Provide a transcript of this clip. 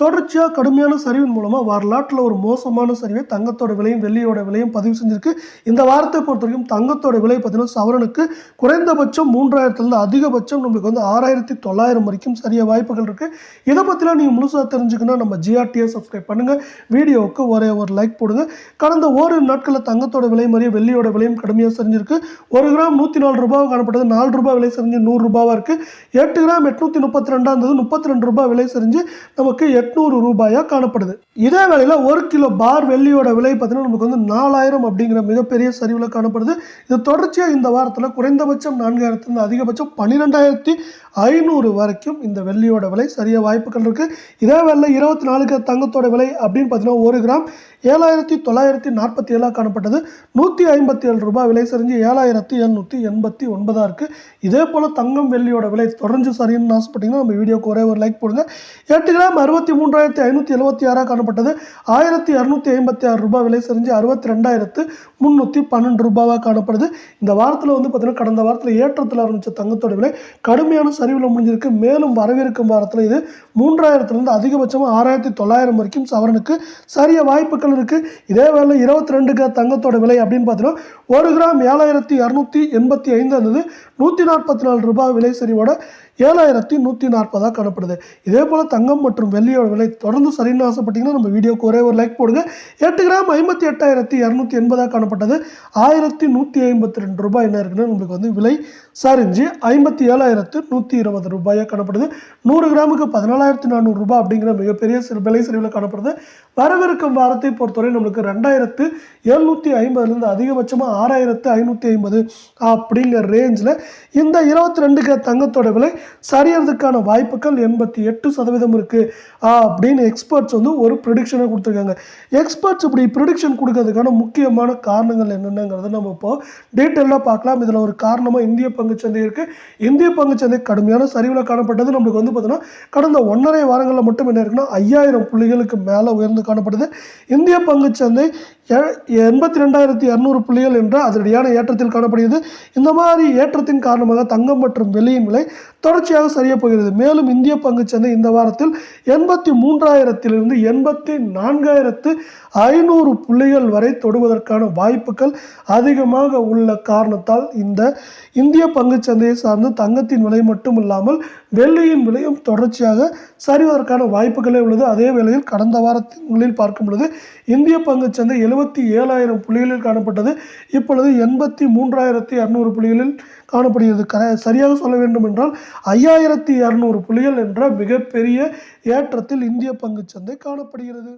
தொடர்ச்சியாக கடுமையான சரிவின் மூலமாக வரலாற்றில் ஒரு மோசமான சரிவை தங்கத்தோட விலையும் வெள்ளியோட விலையும் பதிவு செஞ்சிருக்கு. இந்த வாரத்தை பொறுத்த வரைக்கும் தங்கத்தோட விலை பார்த்தீங்கன்னா சவரனுக்கு குறைந்தபட்சம் மூன்றாயிரத்துலேருந்து அதிகபட்சம் நம்மளுக்கு வந்து ஆறாயிரத்தி தொள்ளாயிரம் வரைக்கும் சரிய வாய்ப்புகள் இருக்குது இதை பற்றிலாம் நீங்கள் முழுசாக தெரிஞ்சுக்கணும் நம்ம ஜிஆர்டியை சப்ஸ்கிரைப் பண்ணுங்கள் வீடியோவுக்கு ஒரே ஒரு லைக் போடுங்க. கடந்த ஓரிரு நாட்களில் தங்கத்தோட விலை மாதிரியே வெள்ளியோட விலையும் கடுமையாக சரிஞ்சிருக்கு. ஒரு கிராம் நூற்றி நாலு ரூபாய் காணப்பட்டது. நாலு ரூபாய் விலை சரிஞ்சு நூறு ரூபாவாக இருக்குது எட்டு கிராம் எட்நூற்றி முப்பத்தி ரெண்டாம் இருந்தது முப்பத்தி ரெண்டு ரூபாய் விலை சரிஞ்சு நமக்கு எட் எட்நூறு ரூபாயாக காணப்படுது. இதே வேளையில் ஒரு கிலோ பார் வெள்ளியோட விலை பார்த்தீங்கன்னா நமக்கு வந்து நாலாயிரம் அப்படிங்கிற மிகப்பெரிய சரிவில் காணப்படுது. இது தொடர்ச்சியாக இந்த வாரத்தில் குறைந்தபட்சம் நான்காயிரத்துலேருந்து அதிகபட்சம் பன்னிரெண்டாயிரத்தி ஐநூறு வரைக்கும் இந்த வெள்ளியோட விலை சரிய வாய்ப்புகள் இருக்குது இதே வேளையில் இருபத்தி நாலுக்கு தங்கத்தோட விலை அப்படின்னு பார்த்தீங்கன்னா ஒரு கிராம் ஏழாயிரத்தி தொள்ளாயிரத்தி நாற்பத்தி ஏழாக காணப்பட்டது. நூற்றி ஐம்பத்தி ஏழு ரூபாய் விலை சரிஞ்சு ஏழாயிரத்தி எழுநூற்றி எண்பத்தி ஒன்பதாக இருக்குது இதே போல் தங்கம் வெள்ளியோட விலை தொடர்ந்து சரின்னு ஆசைப்பட்டீங்கன்னா நம்ம வீடியோக்கு ஒரே ஒரு லைக் போடுங்க. எட்டு கிராம் அறுபத்தி இருபத்தி மூன்றாயிரத்தி ஐநூற்றி எழுபத்தி ஆறாக காணப்பட்டது. ஆயிரத்தி அறுநூற்றி ஐம்பத்தி ஆறு ரூபாய் விலை செஞ்சு அறுபத்தி ரெண்டாயிரத்து முந்நூற்றி பன்னெண்டு ரூபாவாக காணப்படுது. இந்த வாரத்தில் வந்து பார்த்திங்கன்னா கடந்த வாரத்தில் ஏற்றத்தில் ஆரம்பித்த தங்கத்தோட விலை கடுமையான சரிவில் முடிஞ்சிருக்கு. மேலும் வரவிருக்கும் வாரத்தில் இது மூன்றாயிரத்துலேருந்து அதிகபட்சமாக ஆறாயிரத்தி தொள்ளாயிரம் வரைக்கும் சவரனுக்கு சரிய வாய்ப்புகள் இருக்குது இதே வேலை இருபத்தி ரெண்டு கிராம் தங்கத்தோட விலை அப்படின்னு பார்த்தீங்கன்னா ஒரு கிராம் ஏழாயிரத்தி இரநூத்தி எண்பத்தி ஐந்து இருந்தது நூற்றி நாற்பத்தி நாலு ரூபாய் விலை சரிவோட ஏழாயிரத்தி நூற்றி நாற்பதாக காணப்படுது. இதே போல் தங்கம் மற்றும் வெள்ளியோட விலை தொடர்ந்து சரின்னு ஆசைப்பட்டீங்கன்னா நம்ம வீடியோக்கு ஒரே ஒரு லைக் போடுங்க. எட்டு கிராம் ஐம்பத்தி எட்டாயிரத்தி இரநூத்தி எண்பதாக காணப்பட்டது. ஆயிரத்தி நூற்றி ஐம்பத்தி ரெண்டு ரூபாய் என்ன இருக்குன்னா நம்மளுக்கு வந்து விலை சரிஞ்சு ஐம்பத்தி ஏழாயிரத்து நூற்றி இருபது ரூபாயாக காணப்படுது. நூறு கிராமுக்கு பதினாலாயிரத்தி நானூறு ரூபாய் அப்படிங்கிற மிகப்பெரிய விலை சரிவில் காணப்படுது. வரவிருக்கும் வாரத்தை பொறுத்தவரை நம்மளுக்கு ரெண்டாயிரத்து எழுநூற்றி ஐம்பதுலேருந்து அதிகபட்சமாக ஆறாயிரத்து ஐநூற்றி ஐம்பது அப்படிங்கிற ரேஞ்சில் இந்த இருபத்தி ரெண்டுக்கு தங்கத்தோட விலை சரியறதுக்கான வாய்ப்புகள் எண்பத்தி எட்டு சதவீதம் இருக்குது அப்படின்னு எக்ஸ்பர்ட்ஸ் வந்து ஒரு ப்ரிடிக்ஷனை கொடுத்துருக்காங்க. எக்ஸ்பர்ட்ஸ் இப்படி ப்ரிடிக்ஷன் கொடுக்கறதுக்கான முக்கியமான காரணங்கள் என்னென்னங்கிறத நம்ம இப்போ டீட்டெயிலாக பார்க்கலாம். இதில் ஒரு காரணமாக இந்திய பங்குச்சந்தை இருக்குது இந்திய பங்குச்சந்தை கடுமையான சரிவில் காணப்பட்டது. நம்மளுக்கு வந்து பார்த்தீங்கன்னா கடந்த ஒன்றரை வாரங்களில் மட்டும் என்ன இருக்குன்னா ஐயாயிரம் புள்ளிகளுக்கு மேலே உயர்ந்து காணப்படுது இந்திய பங்குச்சந்தை எ- எண்பத்தி ரெண்டாயிரத்தி இரநூறு புள்ளிகள் என்ற அதிரடியான ஏற்றத்தில் காணப்படுகிறது. இந்த மாதிரி ஏற்றத்தின் காரணமாக தங்கம் மற்றும் வெள்ளியின் விலை தொடர்ச்சியாக சரிய போகிறது. மேலும் இந்திய பங்குச்சந்தை இந்த வாரத்தில் எண்பத்தி மூன்றாயிரத்திலிருந்து எண்பத்தி நான்காயிரத்து ஐநூறு புள்ளிகள் வரை தொடுவதற்கான வாய்ப்புகள் அதிகமாக உள்ள காரணத்தால் இந்த இந்திய பங்குச்சந்தையை சார்ந்து தங்கத்தின் விலை மட்டும் இல்லாமல் வெள்ளியின் விலையும் தொடர்ச்சியாக சரிவதற்கான வாய்ப்புகளே உள்ளது. அதே வேளையில் கடந்த வாரங்களில் பார்க்கும் பொழுது இந்திய பங்குச்சந்தை எழுபத்தி ஏழாயிரம் புள்ளிகளில் காணப்பட்டது. இப்பொழுது எண்பத்தி மூன்றாயிரத்தி இரநூறு புள்ளிகளில் காணப்படுகிறது. சரியாக சொல்ல வேண்டும் என்றால் ஐயாயிரத்தி இரநூறு புள்ளிகள் என்ற மிகப்பெரிய ஏற்றத்தில் இந்திய பங்குச்சந்தை காணப்படுகிறது.